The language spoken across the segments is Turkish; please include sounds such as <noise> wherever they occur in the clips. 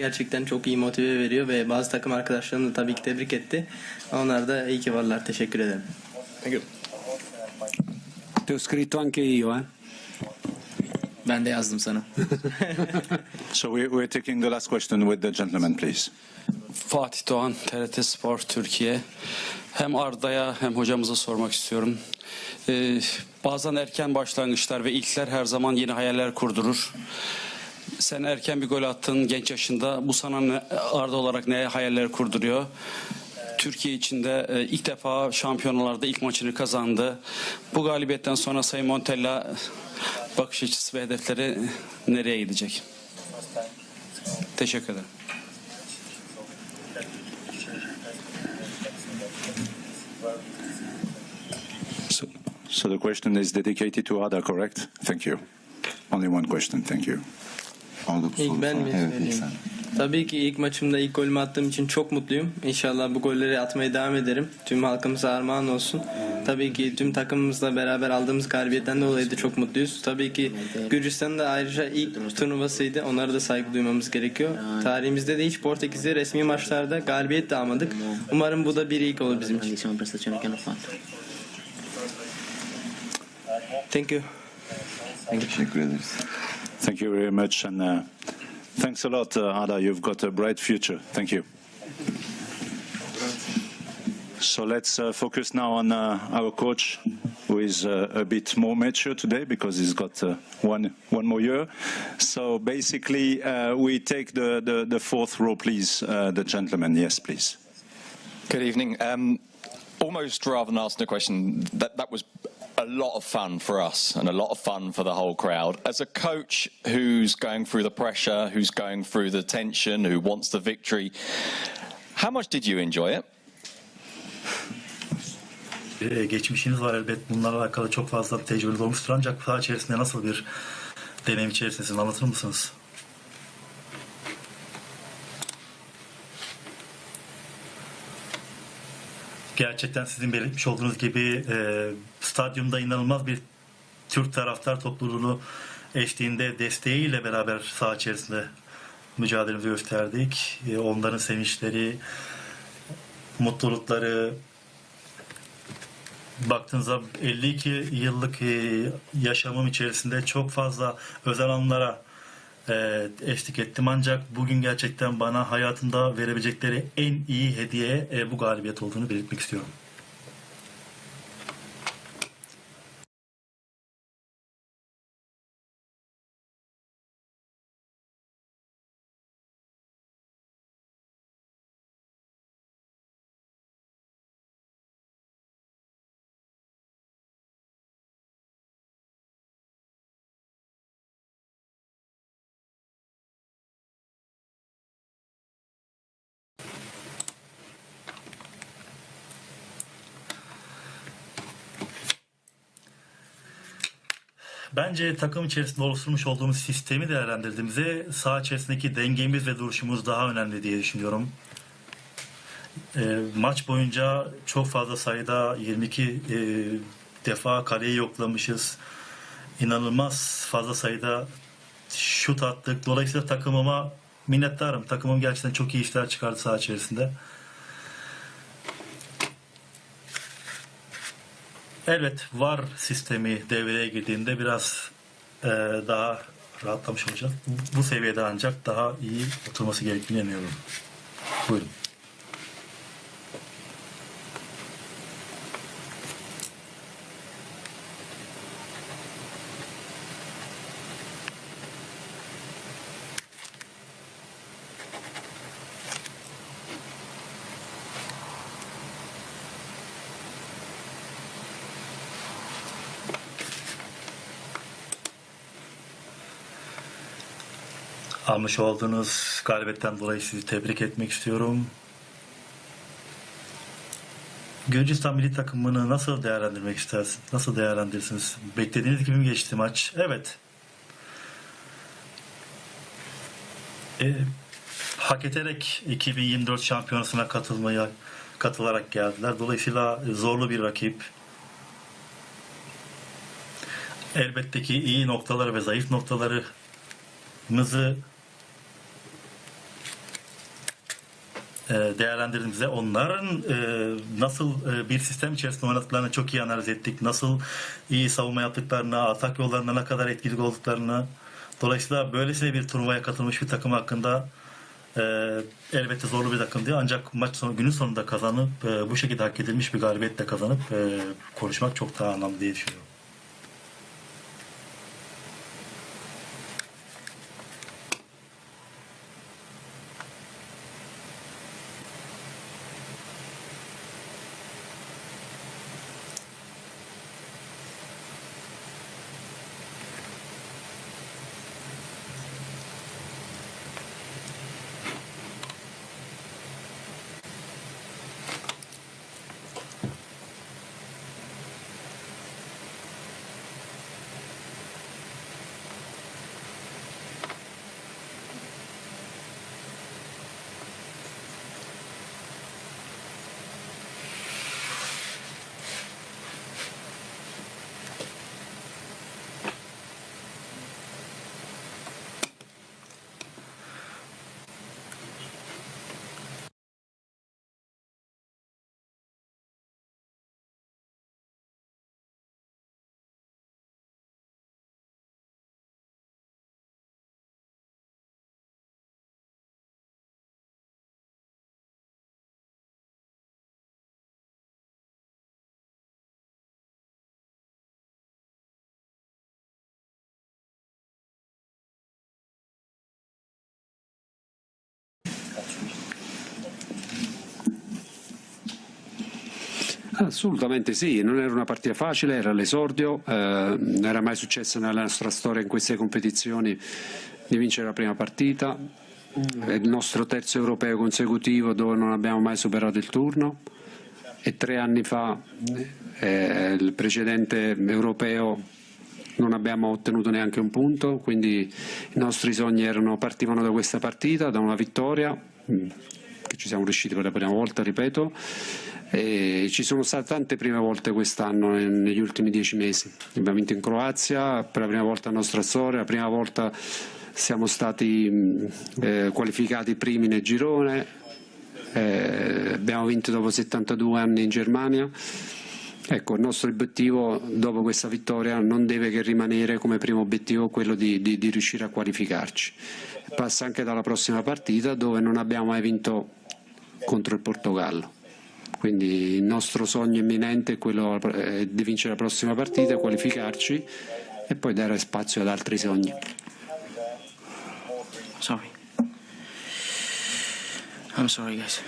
Gerçekten çok iyi motive veriyor ve bazı takım arkadaşlarını da tabii ki tebrik etti. Onlar da iyi ki varlar. Teşekkür ederim. Thank you. Ti ho scritto anche io, eh. Ben de yazdım sana. <laughs> So we, we're taking the last question with the gentleman, please. Fatih Doğan, TRT Spor Türkiye. Hem Arda'ya hem hocamıza sormak istiyorum. Ee, bazen erken başlangıçlar ve ilkler her zaman yeni hayaller kurdurur. Sen erken bir gol attın genç yaşında. Bu sana ne, Arda olarak ne hayaller kurduruyor? Türkiye içinde e, ilk defa şampiyonalarda ilk maçını kazandı. Bu galibiyetten sonra Sayın Montella bakış açısı ve hedefleri nereye gidecek? Teşekkür ederim. So, so the question is dedicated to Ada, correct? Thank you. Only one question, thank you. Arda İlk ben sana. mi Evet, ilk söyleyeyim? sen. Tabii ki ilk maçımda ilk golümü attığım için çok mutluyum. İnşallah bu golleri atmaya devam ederim. Tüm halkımıza armağan olsun. Tabii ki tüm takımımızla beraber aldığımız galibiyetten dolayı da çok mutluyuz. Tabii ki Gürcistan'ın da ayrıca ilk turnuvasıydı. Onlara da saygı duymamız gerekiyor. Tarihimizde de hiç Portekiz'de resmi maçlarda galibiyet de almadık. Umarım bu da bir ilk olur bizim için. Grandissima prestazione che hanno fatto. Thank you. Teşekkür ederiz. Thank you very much, and uh, thanks a lot, uh, Ada. You've got a bright future. Thank you. So let's uh, focus now on uh, our coach, who is uh, a bit more mature today because he's got uh, one one more year. So basically, we take the, the the fourth row, please. The gentleman, yes, please. Good evening. Um, almost rather than asking a question, that, that was a lot of fun for us and a lot of fun for the whole crowd. As a coach who's going through the pressure, who's going through the tension, who wants the victory, how much did you enjoy it? Ee, geçmişiniz var elbet. Bunlarla alakalı çok fazla tecrübeniz olmuştur. Ancak saha içerisinde nasıl bir deneyim içerisindesiniz anlatır mısınız? Gerçekten sizin belirtmiş olduğunuz gibi e, stadyumda inanılmaz bir Türk taraftar topluluğunu eşliğinde desteğiyle beraber saha içerisinde mücadelemizi gösterdik. E, onların sevinçleri, mutlulukları, baktığınızda 52 yıllık e, yaşamım içerisinde çok fazla özel anlara e, eşlik ettim. Ancak bugün gerçekten bana hayatımda verebilecekleri en iyi hediye e, bu galibiyet olduğunu belirtmek istiyorum. Bence takım içerisinde oluşturmuş olduğumuz sistemi değerlendirdiğimizde saha içerisindeki dengemiz ve duruşumuz daha önemli diye düşünüyorum. E, maç boyunca çok fazla sayıda 22 e, defa kaleyi yoklamışız. İnanılmaz fazla sayıda şut attık. Dolayısıyla takımıma minnettarım. Takımım gerçekten çok iyi işler çıkardı saha içerisinde. Evet var sistemi devreye girdiğinde biraz e, daha rahatlamış olacağız. Bu seviyede ancak daha iyi oturması gerektiğini inanıyorum. Buyurun. Almış olduğunuz galibiyetten dolayı sizi tebrik etmek istiyorum. Gürcistan milli takımını nasıl değerlendirmek istersiniz? Nasıl değerlendirirsiniz? Beklediğiniz gibi mi geçti maç? Evet. E, hak ederek 2024 şampiyonasına katılmaya katılarak geldiler. Dolayısıyla zorlu bir rakip. Elbette ki iyi noktaları ve zayıf noktalarımızı değerlendirdiğimizde onların e, nasıl e, bir sistem içerisinde oynadıklarını çok iyi analiz ettik. Nasıl iyi savunma yaptıklarını, atak yollarına ne kadar etkili olduklarını. Dolayısıyla böylesine bir turnuvaya katılmış bir takım hakkında e, elbette zorlu bir takımdı. Ancak maç sonu, günün sonunda kazanıp e, bu şekilde hak edilmiş bir galibiyetle kazanıp e, konuşmak çok daha anlamlı diye düşünüyorum. Assolutamente sì, non era una partita facile, era l'esordio, eh, non era mai successo nella nostra storia in queste competizioni di vincere la prima partita, è il nostro terzo europeo consecutivo dove non abbiamo mai superato il turno. E tre anni fa eh, il precedente europeo non abbiamo ottenuto neanche un punto, quindi i nostri sogni erano, partivano da questa partita, da una vittoria, che ci siamo riusciti per la prima volta, ripeto, e ci sono state tante prime volte quest'anno eh, negli ultimi dieci mesi. Abbiamo vinto in Croazia per la prima volta nella nostra storia, la prima volta siamo stati mh, eh, qualificati primi nel girone, eh, abbiamo vinto dopo 72 anni in Germania. Ecco, il nostro obiettivo dopo questa vittoria non deve che rimanere come primo obiettivo quello di, di- di riuscire a qualificarci. Passa anche dalla prossima partita dove non abbiamo mai vinto contro il Portogallo. Quindi il nostro sogno imminente è quello eh, di vincere la prossima partita, qualificarci e poi dare spazio ad altri sogni. Sorry. I'm sorry guys.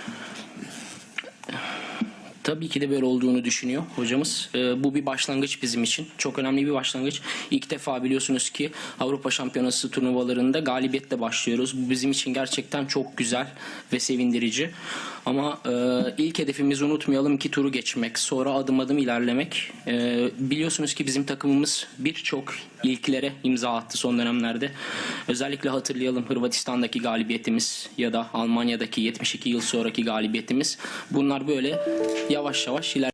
Tabii ki de böyle olduğunu düşünüyor hocamız. Ee, bu bir başlangıç bizim için. Çok önemli bir başlangıç. İlk defa biliyorsunuz ki Avrupa Şampiyonası turnuvalarında galibiyetle başlıyoruz. Bu bizim için gerçekten çok güzel ve sevindirici. Ama e, ilk hedefimizi unutmayalım ki turu geçmek, sonra adım adım ilerlemek. E, biliyorsunuz ki bizim takımımız birçok ilklere imza attı son dönemlerde. Özellikle hatırlayalım Hırvatistan'daki galibiyetimiz ya da Almanya'daki 72 yıl sonraki galibiyetimiz. Bunlar böyle yavaş yavaş iler